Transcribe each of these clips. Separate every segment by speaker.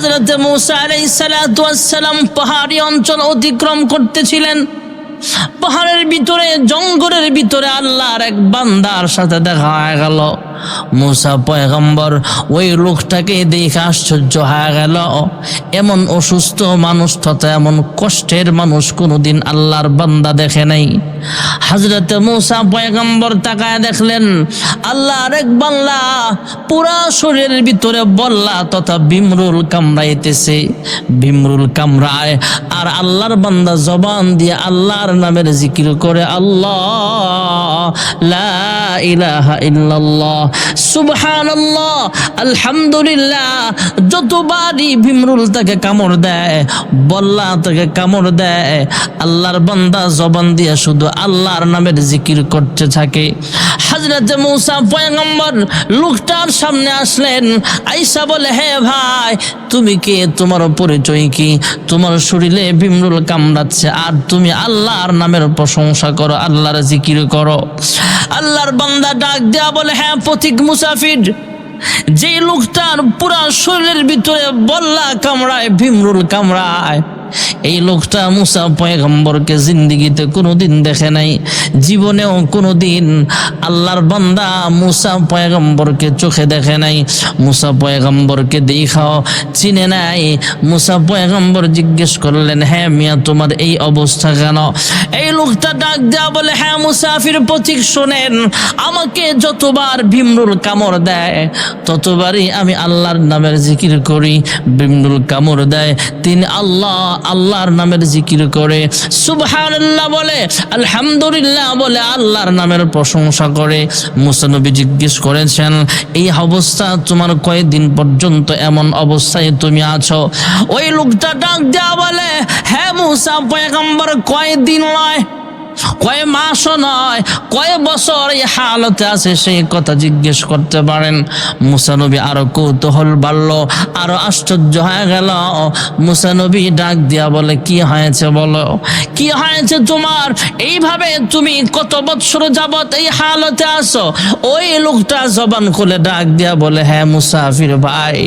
Speaker 1: হাজরতে আলাই আলাইসালাম পাহাড়ি অঞ্চল অতিক্রম করতেছিলেন। পাহাড়ের ভিতরে, জঙ্গলের ভিতরে আল্লাহর এক বান্দার সাথে দেখা হয়ে গেল। মুসা পয়গম্বর ওই লোকটাকে দেখে আশ্চর্য হয়ে গেল। এমন অসুস্থ মানুষ তথা এমন কষ্টের মানুষ কোনোদিন আল্লাহর বান্দা দেখে নাই। হাজরতে মুসা পয়গম্বর তাকায় দেখলেন, আল্লাহর এক বাংলা পুরা শরীরের ভিতরে বল্লা তথা বিমরুল কামড়াইতেছে। বিমরুল কামড়ায় আর আল্লাহর বান্দা জবান দিয়ে আল্লাহর নামের জিকির করে, আল্লাহ লা ইলাহা ইল্লাল্লাহ সুবহানাল্লাহ, আলহামদুলিল্লাহ, যতবারই ভিমরুল তাকে কামড় দেয়, বল্লা তাকে কামড় দেয়, আল্লাহর বান্দা জবান দিয়ে শুধু আল্লাহর নামের জিকির করতে থাকে। হাজরতে মুসা পয়গম্বর লোকটার সামনে আসলেন আইসা বলে, হে ভাই, তুমি কে? তোমার পরিচয় কি? তোমার শরীরে ভিমরুল কামড়াচ্ছে, আর তুমি আল্লাহর নামের প্রশংসা করো, আল্লাহর জিকির করো। আল্লাহর বান্দা ডাক দেয়া বলে হ্যাঁ পথিক মুসাফির। যে লোকটার পুরা শরীরের ভিতরে বল্লা কামড়ায় ভিমরুল কামড়ায়। এই লোকটা মুসা পয়গম্বরকে জিন্দিগিতে কোনোদিন দেখে নাই। জীবনেও কোনোদিন আল্লাহর বান্দা মুসা পয়গম্বরকে চোখে দেখে নাই। মুসা পয়গম্বরকে দেখাও চিনে নাই। মুসা পয়গম্বর জিজ্ঞেস করলেন হ্যাঁ মিয়া, তোমার এই অবস্থা কেন? এই লোকটা ডাক দেওয়া বলে হ্যাঁ মুসাফির, পথিক শোনেন, আমাকে যতবার ভীমরুল কামড় দেয়, ততবারই আমি আল্লাহর নামের জিকির করি। ভীমরুল কামড় দেয়, তিনি আল্লাহ আল্লাহর নামের জিকির করে। সুবহানাল্লাহ বলে, আলহামদুলিল্লাহ বলে, আল্লাহর নামের প্রশংসা করে। মুসানবী জিজ্ঞেস করেছেন, এই অবস্থা তোমার কয়েকদিন পর্যন্ত এমন অবস্থায় তুমি আছো? ওই লোকটা ডাক দেওয়া বলে হ্যাঁ মুসা, পয়গম্বর কয়েকদিন নয়? কয় মাসও নয়, কয় বছর এই হালতে আছে সেই কথা জিজ্ঞেস করতে পারেন। মুসানবী আরও কৌতূহল বাড়লো, আরও আশ্চর্য হয়ে গেল। মুসানবী ডাক দিয়া বলে, কি হয়েছে বলো? কি হয়েছে তোমার? এইভাবে তুমি কত বছর যাবত এই হালতে আসো ওই লোকটা জবান খুলে ডাক দিয়া বলে হ্যাঁ মুসাফির ভাই,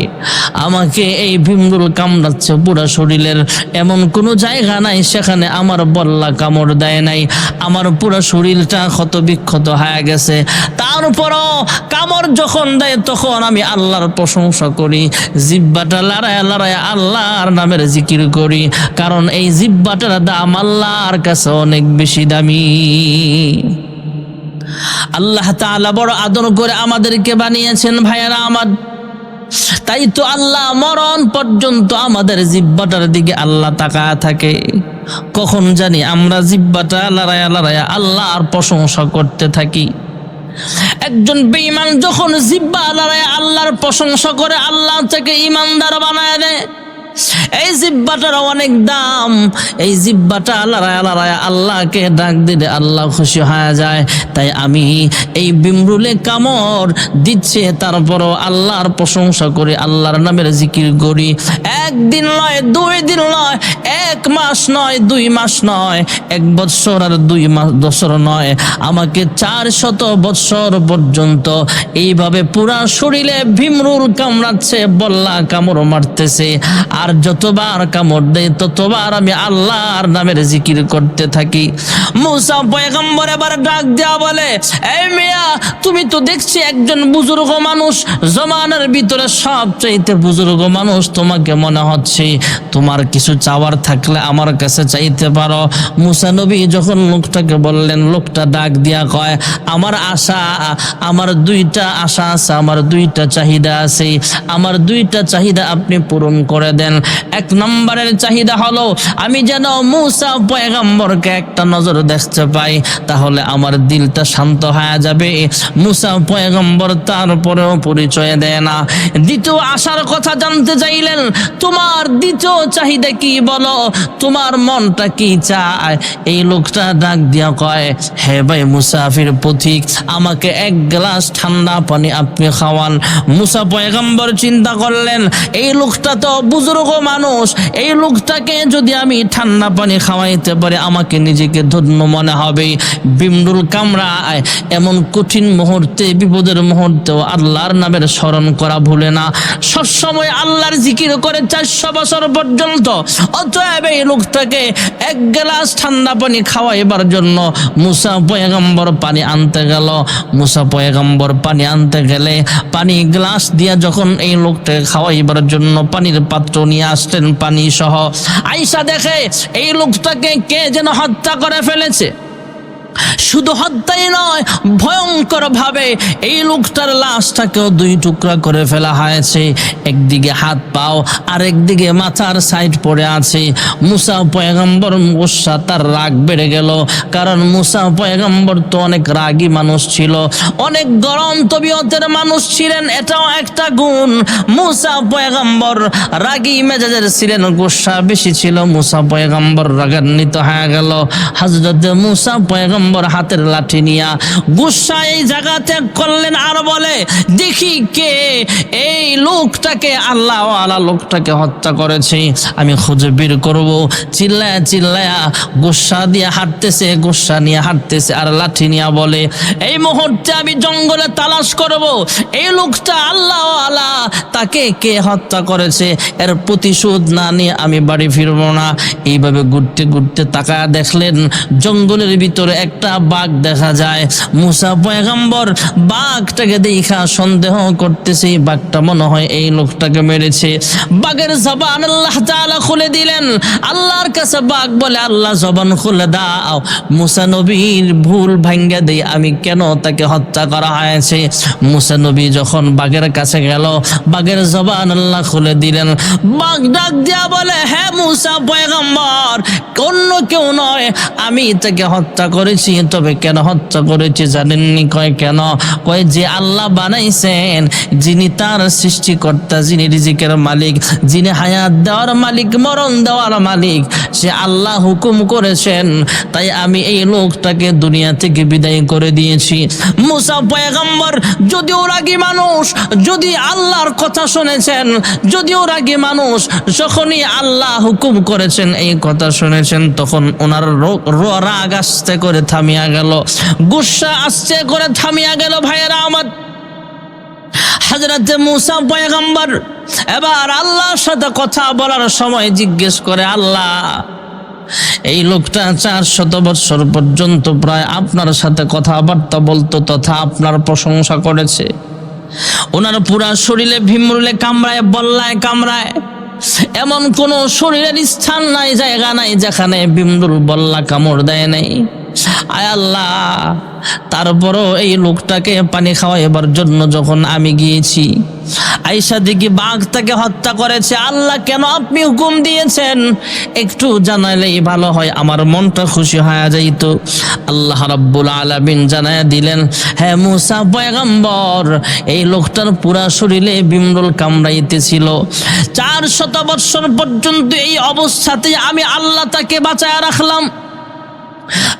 Speaker 1: আমাকে এই ভীমরুল কামড়াচ্ছে পুরা শরীরের। এমন কোনো জায়গা নাই, সেখানে আমার বল্লা কামড় দেয় নাই। আমার পুরো শরীরটা ক্ষত বিক্ষত হয়ে গেছে। তারপরও কামড় যখন দেয়, তখন আমি আল্লাহর প্রশংসা করি। জিব্বাটা লড়ায় লড়ায় আল্লাহর নামের জিকির করি। কারণ এই জিব্বাটার দাম আল্লাহর কাছে অনেক বেশি দামি। আল্লাহ তাআলা বড় আদর করে আমাদেরকে বানিয়েছেন ভাইয়ারা আমার। তাই তো আল্লাহ মরণ পর্যন্ত আমাদের জিব্বাটার দিকে আল্লাহ তাকা থাকে। কখন জানি আমরা জিব্বাটা লড়াইয়া লড়াইয়া আল্লাহর প্রশংসা করতে থাকি। একজন বেঈমান যখন জিব্বা লড়াইয়া আল্লাহর প্রশংসা করে আল্লাহ থেকে ইমানদার বানায় দেয় এই জিব্বাটার অনেক দাম। এই জিব্বাটা লড়ায় লড়ায় আল্লাহকে ডাক দিলে আল্লাহ খুশি হয়ে যায়। তাই আমি এই বিমরুলে কামড় দিচ্ছে, তারপরও আল্লাহর প্রশংসা করি, আল্লাহর নামের জিকির করি। একদিন নয়, দুই দিন নয়, এক মাস নয়, দুই মাস নয়, এক বৎসর আর দুই মাস বছর নয়। আমাকে চার শত বৎসর পর্যন্ত এইভাবে পুরা শরীরে ভীমরুল কামড়াচ্ছে, বল্লা কামড় মারতেছে। আর যতবার কামড় দেয়, ততবার আমি আল্লাহর নামের জিকির করতে থাকি। মুসা পয়গম্বর এবার ডাক দেওয়া বলে, এই মিয়া, তুমি তো দেখছি একজন বুজুর্গ মানুষ, জমানের ভিতরে সব চাইতে বুজুর্গ মানুষ তোমাকে মনে হচ্ছে। তোমার কিছু চাওয়ার থাকলে আমার কাছে চাইতে পারো। মুসা নবী যখন লোকটাকে বললেন, লোকটা ডাক দিয়া কয়, আমার আশা, আমার দুইটা আশা আছে, আমার দুইটা চাহিদা আছে। আমার দুইটা চাহিদা আপনি পূরণ করে দেন। এক নম্বরের চাহিদা হলো, আমি যেন মুসা পয়গম্বরকে একটা নজর দেখতে পাই, তাহলে আমার দিলটা শান্ত হয়ে যাবে। মুসা পয়গম্বর তারপরেও পরিচয় দেয় না। দ্বিতীয় আশার কথা জানতে চাইলেন, তোমার দ্বিতীয় চাহিদা কি বলো? তোমার মনটা কি চায়? এই লোকটা ডাক দিয়া কয়, হে ভাই মুসাফির পথিক, আমাকে এক গ্লাস ঠান্ডা পানি আপনি খাওয়ান। মুসা পয়গম্বর চিন্তা করলেন, এই লোকটা তো বুজুর্গ বুজুর্গ মানুষ, এই লোকটাকে যদি আমি ঠান্ডা পানি খাওয়াইতে পারি, আমাকে নিজেকে ধন্য মনে হবে। বিমরুল কামরায় এমন কঠিন মুহূর্তে, বিপদের মুহূর্তেও আল্লাহর নামের স্মরণ করা ভুলে না। সবসময় আল্লাহর জিকির করে চারশো বছর পর্যন্ত। অতএব এই লোকটাকে এক গ্লাস ঠান্ডা পানি খাওয়াইবার জন্য মুসা পয়গম্বর পানি আনতে গেল। মুসা পয়গম্বর পানি আনতে গেলে পানি গ্লাস দিয়া যখন এই লোকটাকে খাওয়াইবার জন্য পানির পাত্র নিয়ে আসতেন পানি সহ আইসা দেখে এই লোকটাকে কে যেন হত্যা করে ফেলেছে। শুধু হত্যাই নয় ভয়ঙ্কর ভাবে এই লোকটার লাশটাকেও দুই টুকরা করে ফেলা হয়েছে। একদিকে হাত পাও আর একদিকে মাথার সাইড পড়ে আছে। মুসা পয়গম্বর গুসা তার রাগ বেড়ে গেল, কারণ মুসা পয়গম্বর তো অনেক রাগী মানুষ ছিল। অনেক গরম তবিয়তের মানুষ ছিলেন, এটাও একটা গুণ। মুসা পয়গম্বর রাগী মেজাজের ছিলেন, গুসা বেশি ছিল। মুসা পয়গম্বর রাগান্বিত হয়ে গেল। হজরত মুসা পয়গম্বর হাতের লাঠি নিয়া গুসা এই জায়গা ত্যাগ করলেন আর বলে, দেখি কে এই লোকটাকে আল্লাহ আলা লোকটাকে হত্যা করেছে। আমি খুঁজে বের করব। চিল্লায়া চিল্লায়া গুসা দিয়ে হাঁটতেছে, গুসা নিয়ে হাঁটতেছে আর লাঠি নিয়ে বলে, এই মুহূর্তে আমি জঙ্গলে তালাশ করব। এই লোকটা আল্লাহ আলা তাকে কে হত্যা করেছে? এর প্রতিশোধ না নিয়ে আমি বাড়ি ফিরবো না। এইভাবে ঘুরতে ঘুরতে তাকায় দেখলেন জঙ্গলের ভিতরে একটা বাঘ দেখা যায়। মুসা পয়গাম্বর বাঘটাকে দেখা সন্দেহ করতেছে। বাঘটা মনে হয় এই লোকটাকে মেরেছে। বাঘের জবান আল্লাহ তাআলা খুলে দিলেন। আল্লাহর কাছে বাঘ বলে, আল্লাহ, জবান খুলে দাও। মুসা নবীর ভুল ভাঙ্গা দেই আমি কেন তাকে হত্যা করা হয়েছে? মুসা নবী যখন বাঘের কাছে গেল, বাঘের জবান আল্লাহ খুলে দিলেন। বাঘ ডাক দিয়া বলে হ্যাঁ মুসা পয়গম্বর, অন্য কেউ নয়। আমি তাকে হত্যা করেছি। তবে কেন হত্যা করেছি জানেননি? কয় কেন? কয় যে আল্লাহ বানাইছেন, যিনি তার সৃষ্টিকর্তা, যিনি রিজিকের মালিক, যিনি হায়াত দেওয়ার মালিক, মরণ দেওয়ার মালিক, সে আল্লাহ হুকুম করেছেন। তাই আমি এই লোকটাকে দুনিয়া থেকে বিদায় করে দিয়েছি। মুসা পয়গম্বর যদিও রাগী মানুষ, যদি আল্লাহর কথা শুনেছেন যদিও রাগী মানুষ, যখনই আল্লাহ হুকুম করেছেন, এই কথা শুনেছেন, তখন ওনার রাগ আস্তে করে থামিয়া গেল। গুসা আস্তে করে থামিয়া গেল ভাইয়েরা আমার। হাজরতে মুসা পয়গম্বর, এবার আল্লাহর সাথে কথা বলার সময় জিজ্ঞেস করে, আল্লাহ, এই লোকটা চার শত বৎসর পর্যন্ত প্রায় আপনার সাথে কথাবার্তা বলতো তথা আপনার প্রশংসা করেছে। ওনার পুরা শরীরে ভীমরুলে কামড়ায়, বল্লায় কামড়ায়। এমন কোন শরীরের স্থান নাই, জায়গা নাই যেখানে বিমরুল বল্লা কামড় দেয় নাই। আয় আল্লাহ, তারপরও এই লোকটাকে পানি খাওয়াইবার জন্য যখন আমি গিয়েছি আইসা দেখি বাঘ তাকে হত্যা করেছে। আল্লাহ, কেন আপনি হুকুম দিয়েছেন? একটু জানাইলেই ভালো হয়, আমার মনটা খুশি হয়ে যাইত। আল্লাহ রাব্বুল আলামিন জানায় দিলেন হ্যাঁ মুসা পয়গম্বর, এই লোকটার পুরা শরীরে বিমরুল কামড়াইতেছিল। চার শত বৎসর পর্যন্ত এই অবস্থাতে আমি আল্লাহ তাকে বাঁচায় রাখলাম।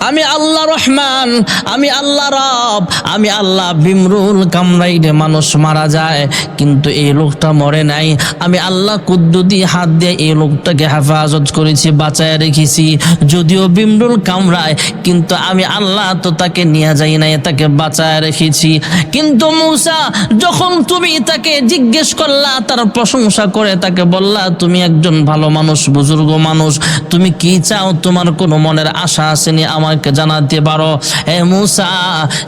Speaker 1: আমি আল্লাহ রহমান, আমি আল্লাহ রব, আমি আল্লাহ বিমরুল কামড়াইলে মানুষ মারা যায়, কিন্তু এই লোকটা মরে নাই। আমি আল্লাহ কুদ্দুদি হাত দিয়ে এই লোকটাকে হেফাজত করেছি, বাঁচায় রেখেছি, যদিও বিমরুল কামরায়, কিন্তু আমি আল্লাহ তো তাকে নিয়ে যাই নাই, তাকে বাঁচায় রেখেছি। কিন্তু মূসা, যখন তুমি তাকে জিজ্ঞেস করলা, তার প্রশংসা করে তাকে বললা, তুমি একজন ভালো মানুষ, বুজুর্গ মানুষ, তুমি কি চাও? তোমার কোনো মনের আশা আসেনি আমাকে জানাতে পারো। হে মুসা,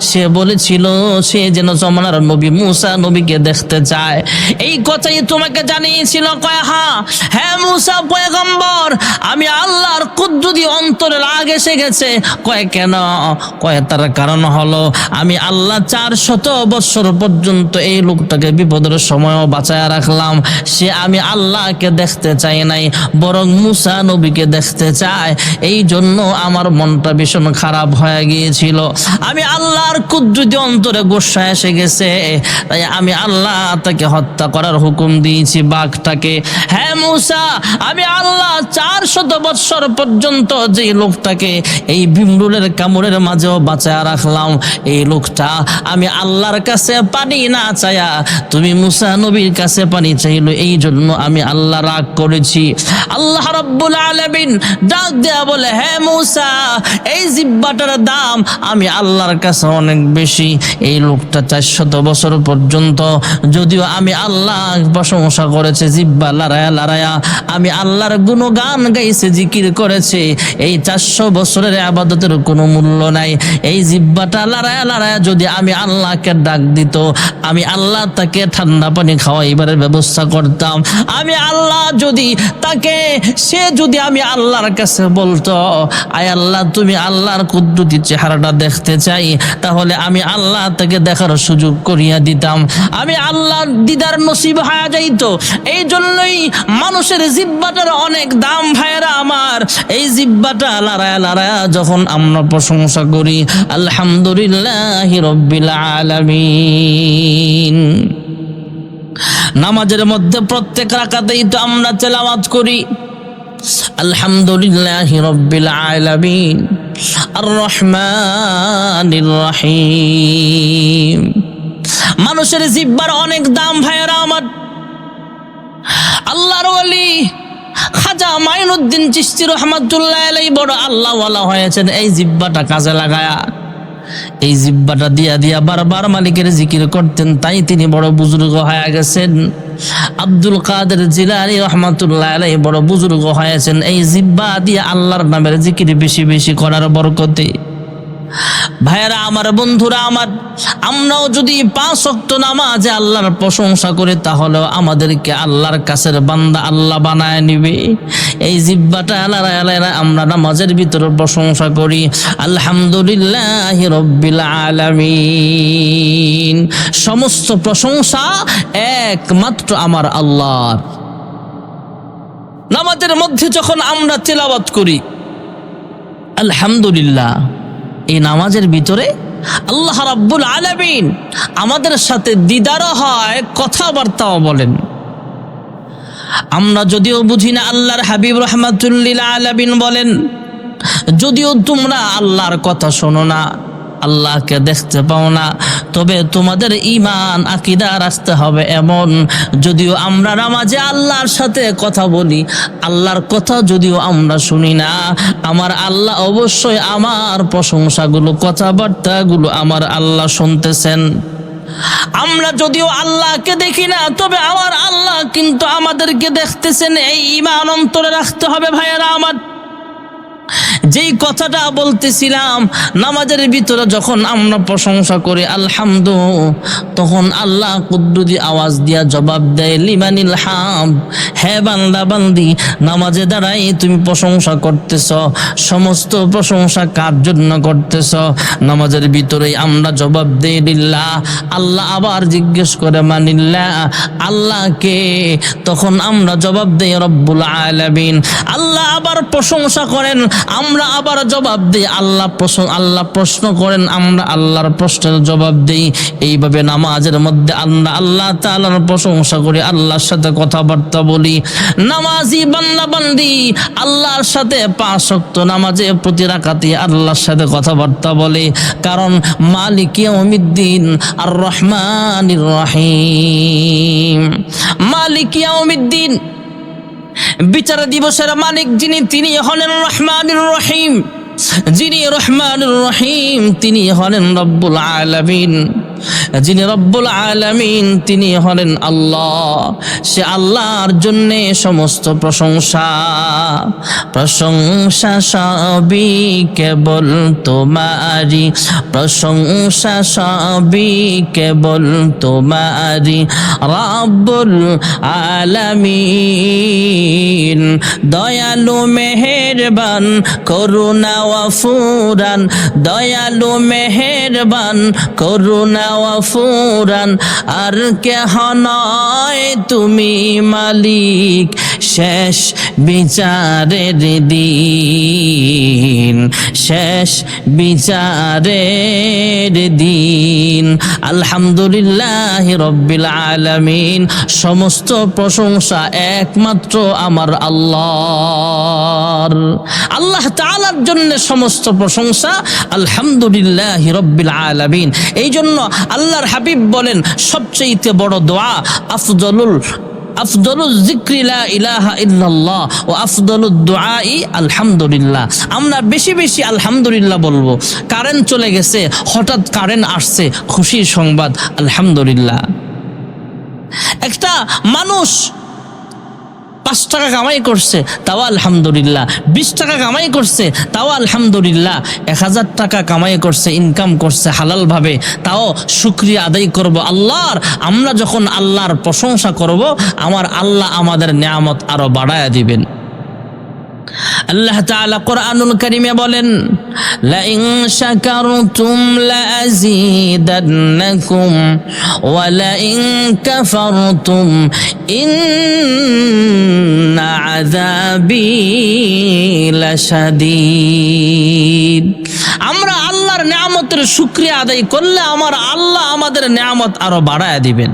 Speaker 1: সে বলেছিল, সে যেন জমানার নবী মুসা নবীকে দেখতে চায়। এই কথাই তোমাকে জানিয়েছিল কয় হা হ্যাঁ মুসা পয়গম্বর, আমি আল্লাহর কুদ্দুদি অন্তরের আগে এসে গেছে। কয় কেন? কয় তার কারণ হলো, আমি আল্লাহ চার শত বৎসর পর্যন্ত এই লোকটাকে বিপদের সময়ও বাঁচায় রাখলাম। সে আমি আল্লাহকে দেখতে চাই নাই, বরং মুসা নবীকে দেখতে চায়। এই জন্য আমার মন মনটা ভীষণ খারাপ হয়ে গিয়েছিল। আমি আল্লাহর কুদ্রুতি অন্তরে গোসা এসে গেছে। তাই আমি আল্লাহ তাকে হত্যা করার হুকুম দিয়েছি বাঘটাকে। হ্যাঁ মূসা, আমি আল্লাহ চার শত বৎসর পর্যন্ত যে লোকটাকে এই ভিমরুলের কামড়ের মাঝেও বাঁচায় রাখলাম, এই লোকটা আমি আল্লাহর কাছে পানি না চায়া, তুমি মুসা নবীর কাছে পানি চাইলো এই জন্য আমি আল্লাহ রাগ করেছি। আল্লাহ রব্বুল আলমিন ডাক দেয়া বলে হ্যাঁ মুসা এই জিব্বাটার দাম আমি আল্লাহর কাছে অনেক বেশি। এই লোকটা চারশত বছর পর্যন্ত যদিও আমি আল্লাহ প্রশংসা করেছে, জিব্বা লড়ায়া লড়ায়া। আমি আল্লাহর গুণগান গাইছে, জিকির করেছে। এই চারশো বছরের আবাদতের কোনো মূল্য নাই। এই জিব্বাটা লড়ায়া লড়ায়া যদি আমি আল্লাহকে ডাক দিত, আমি আল্লাহ তাকে ঠান্ডা পানি খাওয়াইবারের ব্যবস্থা করতাম। আমি আল্লাহ যদি তাকে, সে যদি আমি আল্লাহর কাছে বলতো, আয় আল্লাহ তুমি আল্লাহর কুদ্দুতির চেহারাটা দেখতে চাই, তাহলে আমি আল্লাহ তাকে দেখার সুযোগ করিয়া দিতাম। আমি আল্লাহর দিদার নসিব হয়ে যাইতো। এই জন্যই মানুষের জিব্বাটার অনেক দাম ভাইরা আমার। এই জিব্বাটা লড়ায়া লড়ায়া যখন আমরা প্রশংসা করি, আলহামদুলিল্লাহ রব্বিল আলামিন। নামাজের মধ্যে প্রত্যেক রাকাতেই তো আমরা তেলাওয়াত করি। আলহামদুলিল্লাহ রব্বিল আলামিন আর রহমানির রহিম। মানুষের জিব্বার অনেক দাম ভাইয়েরা আমার। আল্লাহর ওলি খাজা মাইনুদ্দিন চিস্তি রহমাতুল্লাহ আলাই বড় আল্লাহওয়ালা হয়েছেন। এই জিব্বাটা কাজে লাগায়া, এই জিব্বাটা দিয়া দিয়া বারবার মালিকের জিকির করতেন, তাই তিনি বড় বুজুর্গ হয়ে গেছেন। আব্দুল কাদের জিলানি রহমাতুল্লাহ আলাই বড় বুজুর্গ হয়েছেন। এই জিব্বা দিয়ে আল্লাহর নামের জিকির বেশি বেশি করার বরকতে ভাইয়েরা, আমার বন্ধুরা, আমার আমরাও যদি পাঁচ অক্ত নামাজে আল্লাহর প্রশংসা করি, তাহলেও আমাদেরকে আল্লাহর কাছের বান্দা আল্লাহ বানায় নিবে। এই জিব্বাটা আল্লাহ আল্লাহ আমরা নামাজের ভিতরে প্রশংসা করি। আলহামদুলিল্লাহ রব্বিল আলামিন। সমস্ত প্রশংসা একমাত্র আমার আল্লাহর। নামাজের মধ্যে যখন আমরা তেলাওয়াত করি, আলহামদুলিল্লাহ এই নামাজের ভিতরে আল্লাহ রাব্বুল আলামিন আমাদের সাথে দিদারও হয় কথাবার্তাও বলেন। আমরা যদিও বুঝি না আল্লাহর হাবিব রহমাতুল্লিল আলামিন বলেন, যদিও তোমরা আল্লাহর কথা শোনো না। আল্লাহকে দেখতে পাও না। তবে তোমাদের ইমান আকিদা রাখতে হবে এমন। যদিও আমরা নামাজে আল্লাহর সাথে কথা বলি, আল্লাহর কথা যদিও আমরা শুনি না। আমার আল্লাহ অবশ্যই আমার প্রশংসাগুলো, কথাবার্তাগুলো আমার আল্লাহ শুনতেছেন। আমরা যদিও আল্লাহকে দেখি না, তবে আমার আল্লাহ কিন্তু আমাদেরকে দেখতেছেন। এই ইমান অন্তরে রাখতে হবে ভাইয়েরা আমার। যেই কথাটা বলতেছিলাম, নামাজের ভিতরে যখন আমরা প্রশংসা করি, আলহামদু, তখন আল্লাহ কুদ্দুদি আওয়াজ দিয়া জবাব দেয় লিমানিল হাম, হে বান্দা বান্দি, নামাজে দাঁড়াই তুমি প্রশংসা করতেছ, সমস্ত প্রশংসা কার জন্য করতেছ? নামাজের ভিতরেই আমরা জবাব দেই দিল্লা আল্লাহ আবার জিজ্ঞেস করে মানিল্লা আল্লাহকে? তখন আমরা জবাব দেই, রব্বুল আলামিন, আল্লাহ আবার প্রশংসা করেন আমরা আবার জবাব দিই, আল্লাহ প্রশ্ন আল্লাহ প্রশ্ন করেন, আমরা আল্লাহর প্রশ্নের জবাব দিই। এইভাবে নামাজের মধ্যে আল্লাহ আল্লাহ তাআলার প্রশংসা করি, আল্লাহর সাথে কথাবার্তা বলি। নামাজি বান্দা বান্দি আল্লাহর সাথে পাঁচ ওয়াক্ত নামাজে প্রতি রাকাতে আল্লাহর সাথে কথাবার্তা বলে। কারণ মালিক ইয়াউমিদ্দিন আর রহমানির রহিম। মালিক ইয়াউমিদ্দিন বিচার দিবসের মালিক যিনি, তিনি হলেন রহমানুর রহিম। যিনি রহমানুর রহিম, তিনি হলেন রব্বুল আলামিন। যিনি রব্বুল আলামিন, তিনি হলেন আল্লাহ। সে আল্লাহর জন্য সমস্ত প্রশংসা। প্রশংসা সবই কেবল তোমারি প্রশংসা সবই কেবল তোমারি রব্বুল আলামিন, দয়ালু মেহেরবান, করুণা ওয়াফুরান দয়ালু মেহেরবান, করুণা ওয়াফুরান আর কেহ নয় তুমি মালিক। শেষ বিচারের দিন, শেষ বিচারের দিন। আলহামদুলিল্লাহ রব্বিল আলমিন, সমস্ত প্রশংসা একমাত্র আমার আল্লাহর। আল্লাহ তাআলার জন্য সমস্ত প্রশংসা আলহামদুলিল্লাহ রব্বিল আলামিন। এই জন্য আল্লাহর হাবিব বলেন সবচেয়ে বড় দোয়া, আফজলুল আলহামদুলিল্লাহ। আমরা বেশি বেশি আলহামদুলিল্লাহ বলব। কারেন্ট চলে গেছে, হঠাৎ কারেন্ট আসছে, খুশির সংবাদ, আলহামদুলিল্লাহ। একটা মানুষ পাঁচ টাকা কামাই করছে, তাও আলহামদুলিল্লাহ। বিশ টাকা কামাই করছে, তাও আলহামদুলিল্লাহ। এক হাজার টাকা কামাই করছে ইনকাম করছে হালালভাবে, তাও শুক্রিয়া আদায় করব আল্লাহর। আমরা যখন আল্লাহর প্রশংসা করব, আমার আল্লাহ আমাদের নিয়ামত আরও বাড়ায় দিবেন। আল্লাহ তাআলা কোরআনুল কারীমে বলেন লা ইন শাকারতুম লাযীদান্নাকুম ওয়া লা ইন কাফারতুম ইন্না আযাবি লাশাদীদ। আমরা আল্লাহর নিয়ামতের শুকরিয়া আদায় করলে আমার আল্লাহ আমাদের নিয়ামত আরও বাড়ায় দিবেন।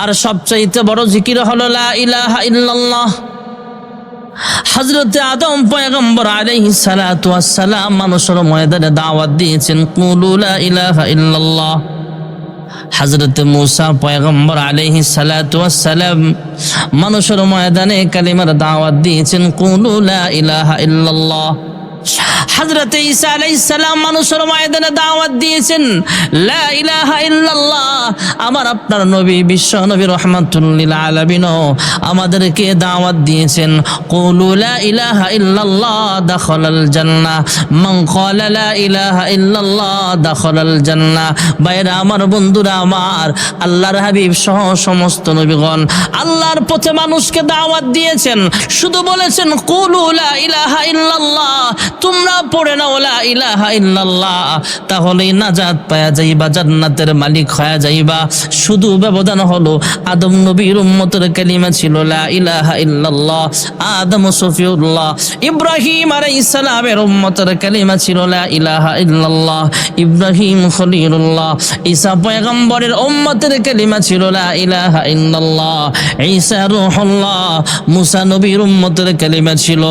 Speaker 1: আর সবচাইতে বড় জিকির হলো, লা ইলাহা ইল্লাল্লাহ। হজরতে আদম পয়গম্বর সালাতু ওয়াসসালাম মানুষের ময়দানে দাওয়াত দিয়েছেন কুলুলা ইলাহা ইল্লাল্লাহ। হজরত মুসা পয়গম্বর সালাতু ওয়াসসালাম মানুষের ময়দানে কালিমার দাওয়াত দিয়েছেন কুলুলা ইলাহা ইল্লাল্লাহ। হজরত ঈসা আলাইহিস সালাম মানুষের ময়দানে দাওয়াত দিয়েছেন, লা ইলাহা ইল্লাল্লাহ, আমার আপনার নবী বিশ্ব নবী রহমাতুল্লিল আলামিন আমাদেরকে দাওয়াত দিয়েছেন। কুলু লা ইলাহা ইল্লাল্লাহ, দাখালাল জান্নাহ। মান ক্বালা লা ইলাহা ইল্লাল্লাহ, দাখালাল জান্নাহ। বাইরে আমার, বন্ধুরা আমার, আল্লাহর হাবিব সহ সমস্ত নবীগণ, আল্লাহর পথে মানুষকে দাওয়াত দিয়েছেন। শুধু বলেছেন, কুলু লা ইলাহা ইল্লাল্লাহ তোমরা পড়ে নাও, লা ইলাহা ইল্লাল্লাহ। তাহলেই নাজাত পায়া যাইবা, জান্নাতের মালিক হয়ে যাইবা। শুধু ব্যবধান হলো, আদম নবীর উম্মতের কালিমা ছিল, লা ইলাহা ইল্লাল্লাহ, আদম সফিউল্লাহ ইব্রাহিম আলাইহিস সালামের উম্মতের কালিমা ছিল, লা ইলাহা ইল্লাল্লাহ, ইব্রাহিম খলিলুল্লাহ। ঈসা পয়গম্বরের উম্মতের কালিমা ছিল, লা ইলাহা ইল্লাল্লাহ, ঈসা রূহুল্লাহ। মুসা নবীর উম্মতের কালিমা ছিল,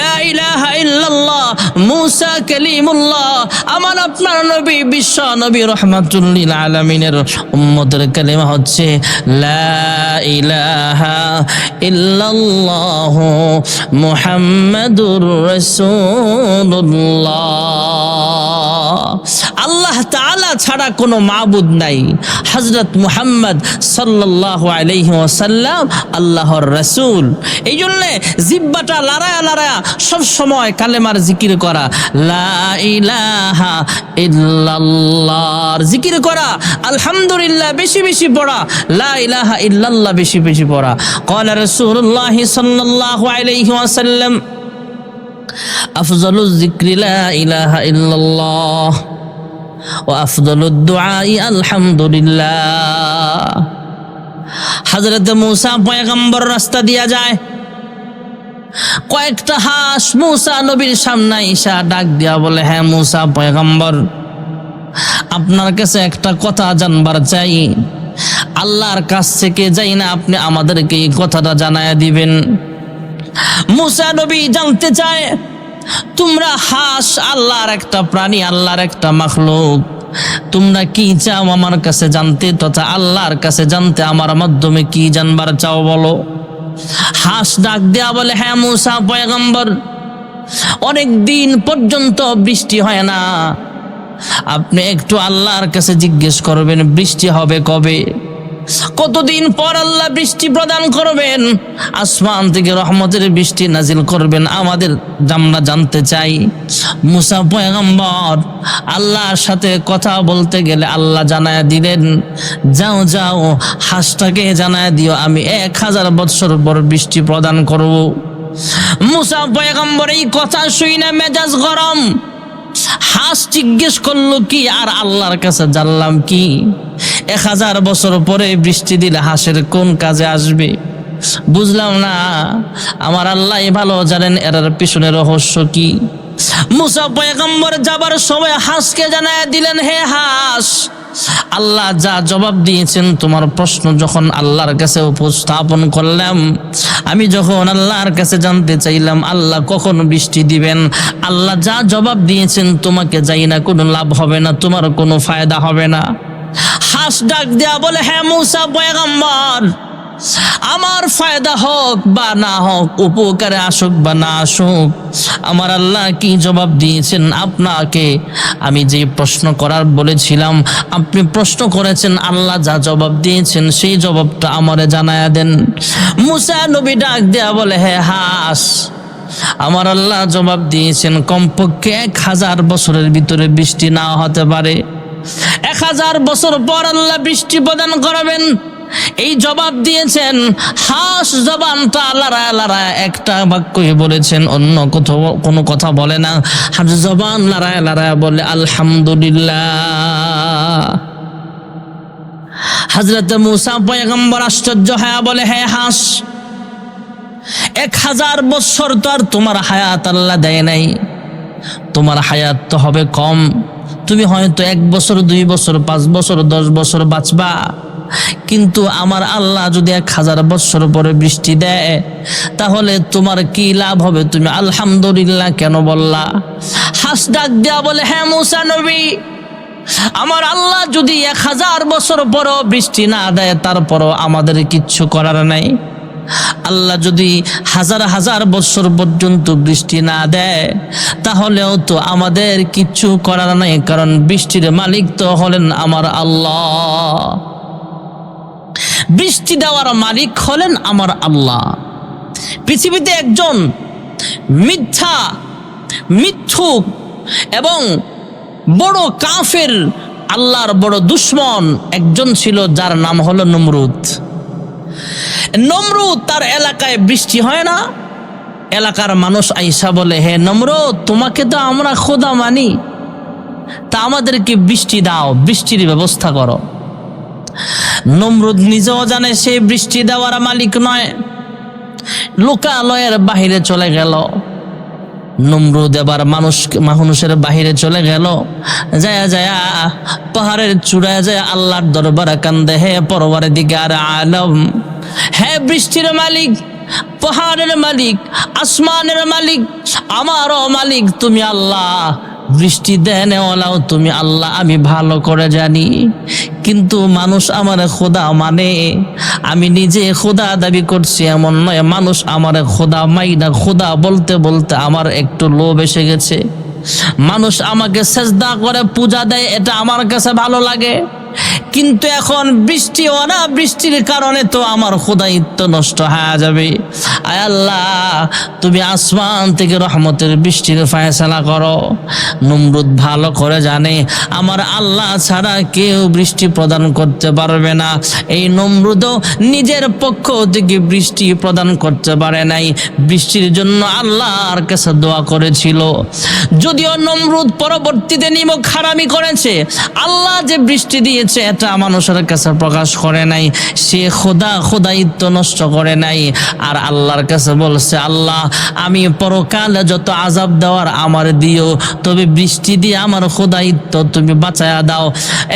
Speaker 1: লা ইলাহা ইল্লাল্লাহ মুসা কালিমুল্লাহ, আমার আপনার নবী, বিশ্ব নবী রহমাতুল্লিল আলমিনের উম্মতের কালিমা হচ্ছে, লা ইলাহা ইল্লাল্লাহ মুহাম্মাদুর রাসূলুল্লাহ। আল্লাহ তালা ছাড়া কোনো মাবুদ নাই। হজরত মুহাম্মদ সাল্লাহ আলহি ওসাল্লাম আল্লাহর রসুল। এই জন্যে জিব্বাটা লড়ায়া লড়ায়া সব সময় কালেমার জিকির করা লাহা জিকির করা, আলহামদুলিল্লাহ বেশি বেশি পড়া লাহা ইল্লাহ ইল্লাল্লাহ বেশি বেশি পড়া। কলা রসুল্লাহ সাল্লাহ আলহি আফজলুল জিক্রিলা ইলাহা ইল্লাল্লাহ ও আফজলুদ দুআই আলহামদুলিল্লাহ। হযরত মূসা পয়গম্বর রাস্তা দিয়া যায়। কয়েকটা হাস মূসা নবীর সামনে ঈশা ডাক দিয়া বলে হ্যাঁ মূসা পয়গম্বর, আপনার কাছে একটা কথা জানবার চাই। আল্লাহর কাছ থেকে যাই না আপনি আমাদেরকে এই কথাটা জানায় দিবেন। মুসা নবী জানতে চায়, তোমরা হাঁস আল্লাহর একটা প্রাণী, আল্লাহর একটা মাখলুক। তোমরা কি চাও আমার কাছে জানতে, তথা আল্লাহর কাছে জানতে আমার মাধ্যমে কি জানবার চাও বলো? হাঁস ডাক দেয়া বলে হ্যাঁ মুসা পয়গম্বর অনেক দিন পর্যন্ত বৃষ্টি হয় না। আপনি একটু আল্লাহর কাছে জিজ্ঞেস করবেন, বৃষ্টি হবে কবে? কতদিন পর আল্লাহ বৃষ্টি প্রদান করবেন? আসমান থেকে রহমতের বৃষ্টি নাজিল করবেন, আমাদের আমরা জানতে চাই। মুসা পয়গম্বর, আল্লাহর সাথে কথা বলতে গেলে আল্লাহ জানায় দিলেন, যাও যাও, হাঁসটাকে জানায় দিও, আমি এক হাজার বৎসর পর বৃষ্টি প্রদান করব। মুসা পয়গম্বর এই কথা শুই না মেজাজ গরম। হাঁস জিজ্ঞেস করল, কি আর আল্লাহর কাছে জানলাম কি? এক হাজার বছর পরে বৃষ্টি দিলে হাঁসের কোন কাজে আসবে? বুঝলাম না। আমার আল্লাহ ভালো জানেন এর পিছনে রহস্য কি? মুসা পয়গম্বর যাবার সময় হাঁসকে জানায় দিলেন, হে হাঁস, আল্লাহ যা জবাব দিয়েছেন, তোমার প্রশ্ন যখন আল্লাহর কাছে উপস্থাপন করলাম, আমি যখন আল্লাহর কাছে জানতে চাইলাম, আল্লাহ কখন বৃষ্টি দিবেন? আল্লাহ যা জবাব দিয়েছেন, তোমাকে যাই না, কোনো লাভ হবে না, তোমার কোনো ফায়দা হবে না। হাঁস ডাক দেয়া বলে হ্যাঁ মুসা পয়গম্বর, আমার ফায়দা হোক বা না হোক, উপকারে আসুক বা না আসুক, আমার আল্লাহ কি জবাব দিয়েছেন আপনাকে? আমি যে প্রশ্ন করার বলেছিলাম, আপনি প্রশ্ন করেছেন, আল্লাহ যা জবাব দিয়েছেন, সেই জবাবটা আমারে জানায়া দেন। মুসা নবী ডাক দেয়া বলে, হে হাস, আমার আল্লাহ জবাব দিয়েছেন, কমপক্ষে এক হাজার বছরের ভিতরে বৃষ্টি না হতে পারে। এক হাজার বছর পর আল্লাহ বৃষ্টি প্রদান করাবেন। এই জবাব দিয়েছেন, হাস জবানটা লড়ায় লড়ায় একটা বাক্যই বলেছেন, অন্য কোথাও কোনো কথা বলে না। হাস জবান লড়ায় লড়ায় বলে, আলহামদুলিল্লাহ। হজরত মুসা পয়গম্বর আশ্চর্য হ্যাঁ বলে হ্যাঁ হাস, এক হাজার বছর তো আর তোমার হায়াত আল্লাহ দেয় নাই। তোমার হায়াত তো হবে কম। তুমি হয়তো এক বছর, দুই বছর, পাঁচ বছর, দশ বছর বাঁচবা। কিন্তু আমার আল্লাহ যদি এক হাজার বছর পরে বৃষ্টি দেয়, তাহলে তোমার কি লাভ হবে? তুমি আলহামদুলিল্লাহ কেন বললা? হাস ডাক দেয়া বলে হ্যাঁ মুসা নবী, আমার আল্লাহ যদি এক হাজার বছর পরও বৃষ্টি না দেয়, তারপরও আমাদের কিচ্ছু করার নাই। আল্লাহ যদি হাজার হাজার বছর পর্যন্ত বৃষ্টি না দেয়, তাহলেও তো আমাদের কিচ্ছু করার নাই, কারণ বৃষ্টির মালিক তো হলেন আমার আল্লাহ। বৃষ্টি দেওয়ার মালিক হলেন আমার আল্লাহ। পৃথিবীতে একজন মিথ্যা, মিথ্যুক এবং বড় কাফের, আল্লাহর বড় দুশ্মন একজন ছিল, যার নাম হলো নমরুদ। নমরুদ তার এলাকায় বৃষ্টি হয় না? এলাকার মানুষ আইসা বলে, হে নমরুদ, তোমাকে তো আমরা খোদা মানি। তা আমাদেরকে বৃষ্টি দাও, বৃষ্টির ব্যবস্থা করো। নমরুদ নিজেও জানে সে বৃষ্টি দেওয়ার মালিক নয়। লোকালয়ের বাহিরে চলে গেল। নমরুদ এবার মানুষ, মানুষের বাহিরে চলে গেল। যায়া যায়া, পাহাড়ের চূড়ায় যায় আল্লাহর দরবারে কান্দে, হে পরবারের দিকে আর আলম হে বৃষ্টির মালিক, পাহাড়ের মালিক, আসমানের মালিক, আমারও মালিক, তুমি আল্লাহ। বৃষ্টি দেন ওলাও তুমি আল্লাহ, আমি ভালো করে জানি। কিন্তু মানুষ আমার খোদা মানে আমি নিজে খোদা দাবি করছি, এমন নয়, মানুষ আমার খোদা মাইনা খোদা বলতে বলতে আমার একটু লোভ এসে গেছে। মানুষ আমাকে সেজদা করে, পূজা দেয়, এটা আমার কাছে ভালো লাগে। কিন্তু এখন বৃষ্টি না বৃষ্টির কারণে তো আমার খোদাইত্ব নষ্ট হয়ে যাবে। আয় আল্লাহ, তুমি আসমান থেকে রহমতের বৃষ্টির ফায়সালা করো। নমরুদ ভালো করে জানে, আমার আল্লাহ ছাড়া কেউ বৃষ্টি প্রদান করতে পারবে না। এই নমরুদও নিজের পক্ষ থেকে বৃষ্টি প্রদান করতে পারে নাই। বৃষ্টির জন্য আল্লাহর কাছে দোয়া করেছিল। যদিও নমরুদ পরবর্তীতে নিমক হারামি করেছে, আল্লাহ যে বৃষ্টি দিয়েছে এটা মানুষের কাছে প্রকাশ করে নাই। সে খোদা খোদাইত্ব নষ্ট করে নাই। আর আল্লাহর কাছে বলছে, আল্লাহ, আমি পরকালে যত আজাব দেওয়ার আমার দিও, তবে বৃষ্টি দিয়ে আমার খোদাইত্ব তুমি বাঁচায়া দাও।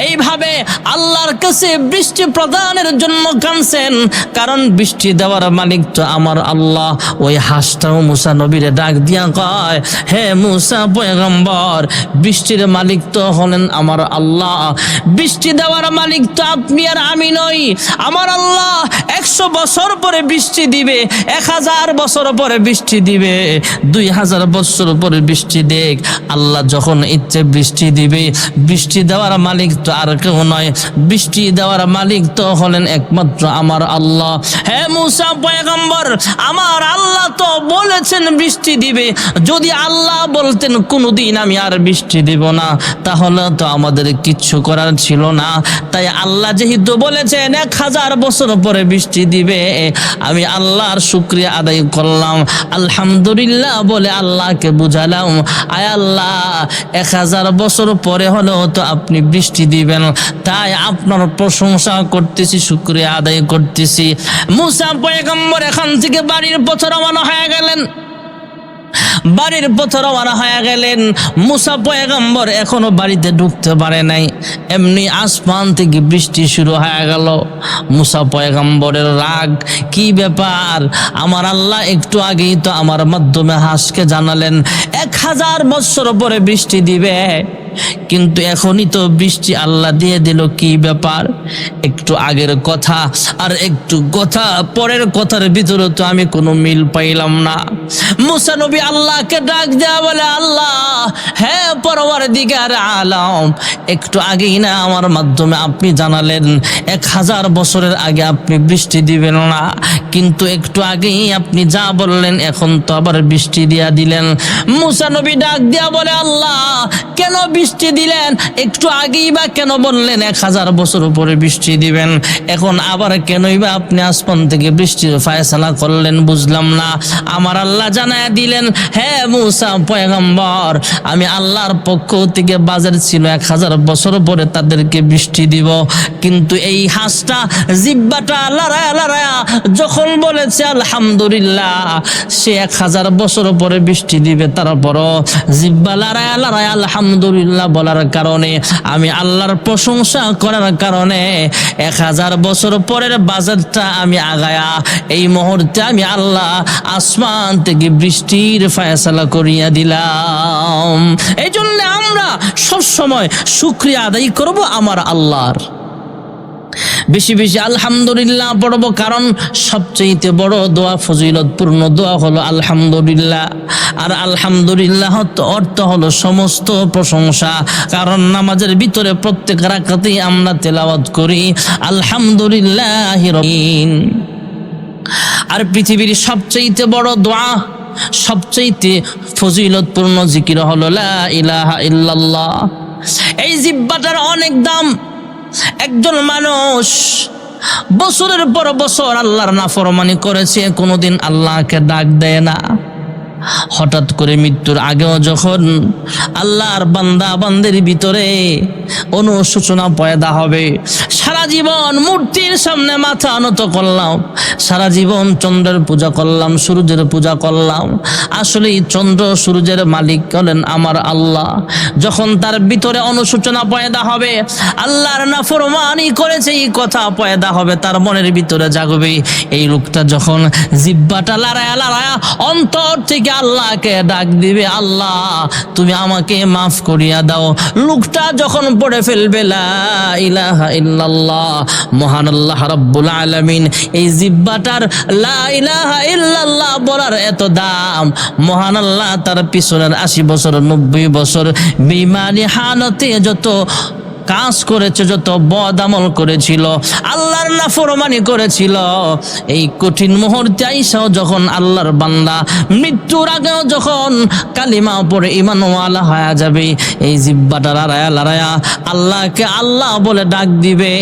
Speaker 1: এইভাবে আল্লাহর কাছে বৃষ্টি প্রদানের জন্য কানছেন কারণ বৃষ্টি দেওয়ার মালিক তো আমার আল্লাহ। ওই হাঁসটাও মুসা নবীরে ডাক দিয়া কয়, হে মুসা পয়গম্বর, বৃষ্টির মালিক তো হলেন আমার আল্লাহ। বৃষ্টি দেওয়ার মালিক তো আপনি আর আমি নই। আমার আল্লাহ একশো বছর পরে বৃষ্টি দিবে, এক হাজার বছর পরে বৃষ্টি দিবে, দুই হাজার বছর পরে বৃষ্টি দেখ। আল্লাহ যখন ইচ্ছে বৃষ্টি দিবে, বৃষ্টি দেওয়ার মালিক তো আর কেউ নয়। বৃষ্টি দেওয়ার মালিক তো হলেন একমাত্র আমার আল্লাহ। হে মুসা পয়গম্বর, আমার আল্লাহ তো বলেছেন বৃষ্টি দিবে। যদি আল্লাহ বলতেন, কোনোদিন আমি আর বৃষ্টি দিব না। তাহলে তো আমাদের কিচ্ছু করার ছিল না। তাই আল্লাহ যেহেতু বলেছেন, এক হাজার বছর পরে বৃষ্টি দিবে, আমি আল্লাহর শুক্রিয়া আদায় করলাম। আলহামদুলিল্লাহ বলে আল্লাহকে বুঝালাম, আয় আল্লাহ, এক হাজার বছর পরে হলেও তো আপনি বৃষ্টি দিবেন। তাই আপনার প্রশংসা করতেছি, শুক্রিয়া আদায় করতেছি। মুসা পয়গম্বর এখান থেকে বাড়ির পথে রওনা হয়ে গেলেন। বাড়ির পথে রওনা হয়ে গেলেন। মুসা পয়গম্বর এখনও বাড়িতে ঢুকতে পারে নাই। এমনি আসমান থেকে বৃষ্টি শুরু হয়ে গেল। মুসা পয়গম্বরের রাগ, কি ব্যাপার? আমার আল্লাহ একটু আগেই তো আমার মাধ্যমে হাসকে জানালেন, এক হাজার বছর পরে বৃষ্টি দিবে। কিন্তু এখনই তো বৃষ্টি আল্লাহ দিয়ে দিল, কি ব্যাপার? একটু আগের কথা আর একটু কথা, পরের কথার ভিতরে তো আমি কোনো মিল পাইলাম না। মুসা নবী আল্লাহকে ডাক দেয়া বলে, আল্লাহ হ্যাঁ পরবার দিগার আলম, একটু আগেই না আমার মাধ্যমে আপনি জানালেন, এক হাজার বছরের আগে আপনি বৃষ্টি দিবেন না। কিন্তু একটু আগেই আপনি যা বললেন, এখন তো আবার বৃষ্টি দিয়া দিলেন। মুসা নবী ডাক দেয়া বলে, আল্লাহ, কেন বৃষ্টি দিলেন, একটু আগেই বা কেন বললেন, এক হাজার বছর উপরে বৃষ্টি দিবেন। এখন আবার কেনই বা আপনি আসমান থেকে বৃষ্টির ফায়সালা করলেন, বুঝলাম না। আমার আল্লাহ জানায় দিলেন হ্যাঁ মুসা পয়গম্বর, আমি আল্লাহর পক্ষ থেকে বাজার ছিল এক হাজার বছর পরে তাদেরকে বৃষ্টি দিব। কিন্তু এই হাঁসটা, জিব্বাটা লড়ায়া লড়ায়া যখন বলেছে, আলহামদুলিল্লাহ সে এক হাজার বছর পরে বৃষ্টি দিবে। তারপরও জিব্বা লড়ায়া লড়ায়া, আলহামদুলিল্লাহ বলার কারণে, আমি আল্লাহর প্রশংসা করার কারণে এক হাজার বছর পরের বাজারটা আমি আগায়া, এই মুহূর্তে আমি আল্লাহ আসমান থেকে বৃষ্টির ফায়সালা করিয়া দিলাম। এই জন্য আমরা সবসময় শুক্রিয়া আদায় করব আমার আল্লাহর। বেশি বেশি আলহামদুলিল্লাহ পড়ব, কারণ সবচেয়ে বড় দোয়া, ফজিলতপূর্ণ দোয়া হলো আলহামদুলিল্লাহ। আর আলহামদুলিল্লাহ অর্থ হলো সমস্ত প্রশংসা, কারণ নামাজের ভিতরে প্রত্যেক রাখাতেই আমরা তেলাওয়াত করি, আলহামদুলিল্লাহ আর পৃথিবীর সবচেয়ে বড় দোয়া সবচেয়ে ফজিলতপূর্ণ জিকির হলো লা ইলাহা ইল্লাল্লাহ। এই জিব্বাটার অনেক দাম একজন মানুষ বছরের পর বছর আল্লাহর নাফরমানি করেছে কোনোদিন আল্লাহকে ডাক দেয় না। হঠাৎ করে মৃত্যুর আগেও যখন আল্লাহর বান্দা বান্দের ভিতরে অনুশোচনা পয়দা হবে, সারা জীবন মূর্তির সামনে মাথা আনত করলাম, সারা জীবন চন্দ্রের পূজা করলাম, সূর্যের পূজা করলাম। আসলে চন্দ্র সূর্যের মালিক হলেন আমার আল্লাহ। যখন তার ভিতরে অনুশোচনা পয়দা হবে, আল্লাহর নাফরমানি করেছে, এই কথা পয়দা হবে, তার মনের ভিতরে জাগবে। এই লোকটা যখন জিব্বাটা লড়ায়া লড়ায়া অন্তর থেকে আল্লাহকে ডাক দিবে, আল্লাহ, তুমি আমাকে মাফ করিয়া দাও। লোকটা যখন পড়ে ফেলবে ইলাহা ইল্লাল্লাহ, মহান আল্লাহ রাব্বুল আলামিন, এই জিব্বাটার লা ইলাহা ইল্লাল্লাহ বলার এত দাম, মহান আল্লাহ তার পিছনের আশি বছর, নব্বই বছর বিমানি হানতে যত কাজ করেছে, যত বদ আমল করেছিল, আল্লাহর না নাফরমানি করেছিল। এই কঠিন মুহূর্তে আইসাও যখন আল্লাহর বান্দা, মৃত্যুর আগেও যখন কালিমা পরে ইমানওয়ালা হয়ে যাবে, এই জিব্বাটা লড়ায়া লড়ায়া আল্লাহকে আল্লাহ বলে ডাক দিবে।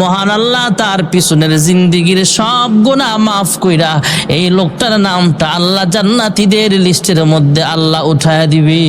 Speaker 1: মহান আল্লাহ তার পিছনের জিন্দিগির সব গুণা মাফ কইরা এই লোকটার নামটা আল্লাহ জান্নাতীদের লিস্টের মধ্যে আল্লাহ উঠায় দিবে।